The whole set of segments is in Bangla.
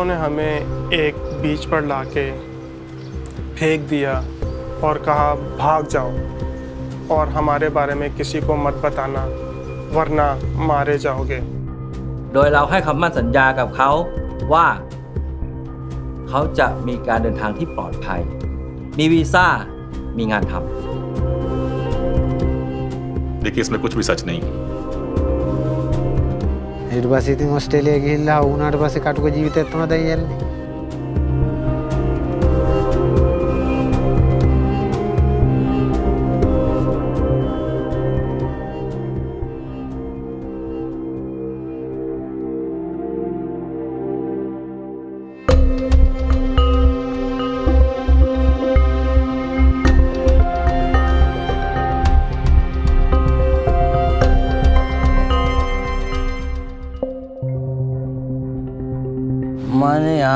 एक बीच पर लाके फेंक दिया और कहा भाग जाओ और हमारे बारे में किसी को मत बताना वरना मारे जाओगे โดยเราให้คำมั่นสัญญากับเขาว่า เขาจะมีการเดินทางที่ปลอดภัย มีวีซ่า มีงานทำ देखिए इसमें कुछ भी सच नहीं ඉට පසිතින් ඔස්ටේලිය ගිල්ලා වුණට පස කටුක ජීවිතත්තම දැයන්නේ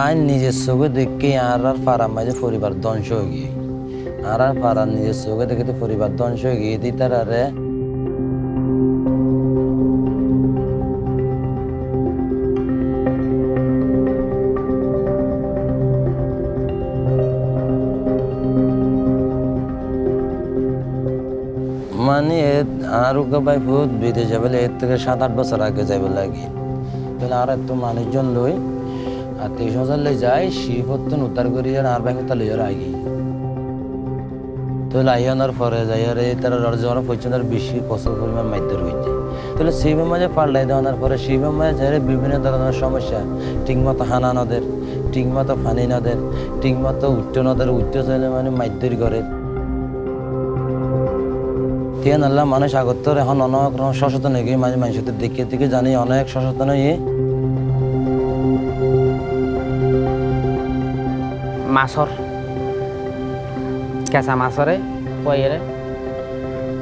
আর নিজের চোখে দেখে আর আর পাড়ার মাঝে পরিবার ধ্বংস হয়ে গিয়ে। আর আর পাড়ার নিজের চোখে দেখে পরিবার ধ্বংস হয়ে গিয়ে দি তার আরে মানে আর ওকে ভাই ভূত বিদেশে বলে এর থেকে সাত আট বছর আগে যাইবে লাগে। তাহলে আর একটু মানুষজন লই আর তেইশ হাজার লই যায় শিবত্তন উদ্ধার করি আর আর ব্যাংক তাহলে আর আগে তাহলে আইয়ানোর পরে যাই আর এই তারা রজমানো পর্যন্ত বেশি প্রচুর পরিমাণ মাইদ্যর হয়েছে তাহলে শিবের মাঝে পাল্লাই দেওয়ানোর পরে শিবের মাঝে যারা বিভিন্ন ধরনের সমস্যা, ঠিকমতো হানা নদের, ঠিকমতো ফানি নদের, ঠিকমতো উচ্চ নদের উচ্চ চাইলে মানে মাইদ্যর করে তিন আল্লাহ মানুষ আগত্তর এখন অনেক সচেতন হয়ে গিয়ে মাঝে মানুষদের দিকে দিকে জানি অনেক সচেতন হয়ে মাছৰ। কেঁচা মাছৰে পয়েৰে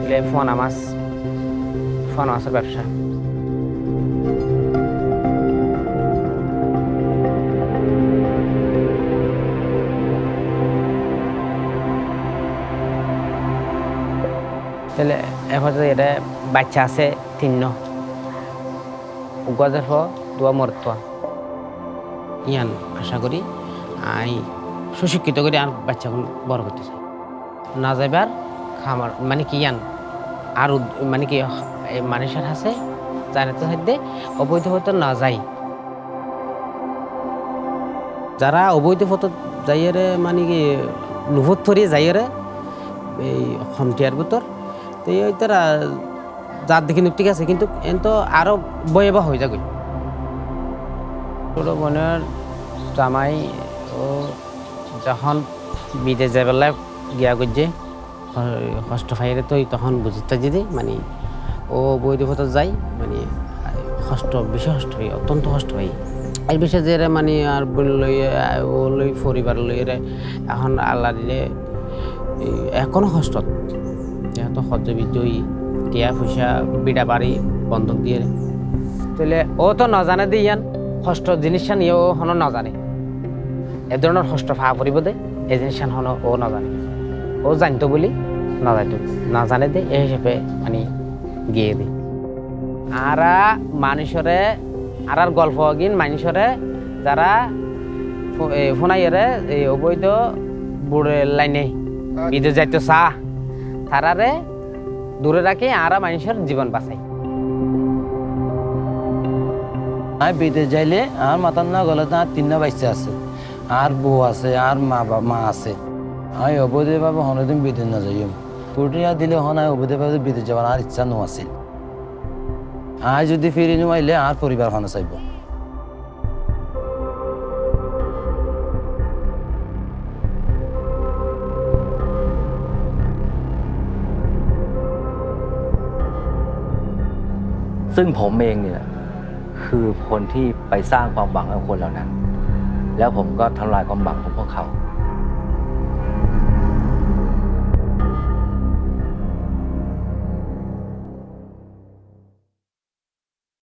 এলে ফোনা মাছ ফোনা মাছের ব্যবসা। তাহলে এখন এটা বাচ্চা আছে তিন গজের ফ দোয়া মরতোয়া ইয়ান, আশা করি আই সুশিক্ষিত করে আর বাচ্চাগুলো বড় করতে চাই না যাইবার খামার মানে কি ইয়ান, আর মানে কি মানুষের আছে জানে তো সাধ্যে অবৈধ হয়তো না যাই। যারা অবৈধ পথ যাইয়ারে মানে কি লুভত থরিয়ে যাইয়ারে, এই হমটিয়ার ভিতর, তো এই তারা যার দেখি ঠিক আছে, কিন্তু এন তো আরও বয়েবা হয়ে যাবে। ছোট বোনের জামাই ও যখন বিদেশ যাবেলা গিয়া করছে কষ্ট ফাইরে তো তখন বুঝতে যদি মানে ও বৈধভূত যাই মানে কষ্ট বেশি কষ্ট হয় অত্যন্ত কষ্ট হয় এই বিষয়ে যে মানে আর লই, ও লই পরিবার লই এখন আল্লাহ দিলে এখনও কষ্টত যেহেতু সহ্য বিদ্যুই টিয়া পয়সা, বিড়া বাড়ি, বন্ধক দিয়ে। তাহলে ও তো নজানে দে ইয়ান কষ্ট জিনিসটা নিয়ে ও হনো নজানে। এ ধরনের কষ্ট ফা পরিব দে এই জিনিসটা হনো, ও নজানে। ও জানতো বলি নাজানতো নাজানে দে এই হিসেবে মানে গিয়ে দে। আরা মানুষরে আর আর গল্প গিন মানুষরে, যারা ফোনাইয়ারে এই অবৈধ বুড়ে লাইনে বিদেশ যাইতো চা তারারে দূরে রাখি আরা মানুষের জীবন বাঁচাই বিদেশ যাইলে আর মাথার না গলে তো আর তিনটা বাচ্চা আছে। আর বউ আছে আর মা বা মা আছে আমি অবৈধ ভাবে হনদিন বিদেশ না যাই কুটিয়া দিলে হন আমি অবৈধ ভাবে বিদেশ যাবার আর ইচ্ছা নো আছিল আজ যদি ফিরে নিমাইলে আর পরিবার হনে চাইবซึ่งผมเองเนี่ยคือคนที่ไปสร้างความหวังให้คนเหล่านั้น แล้วผมก็ทำลายความหวังของพวกเขา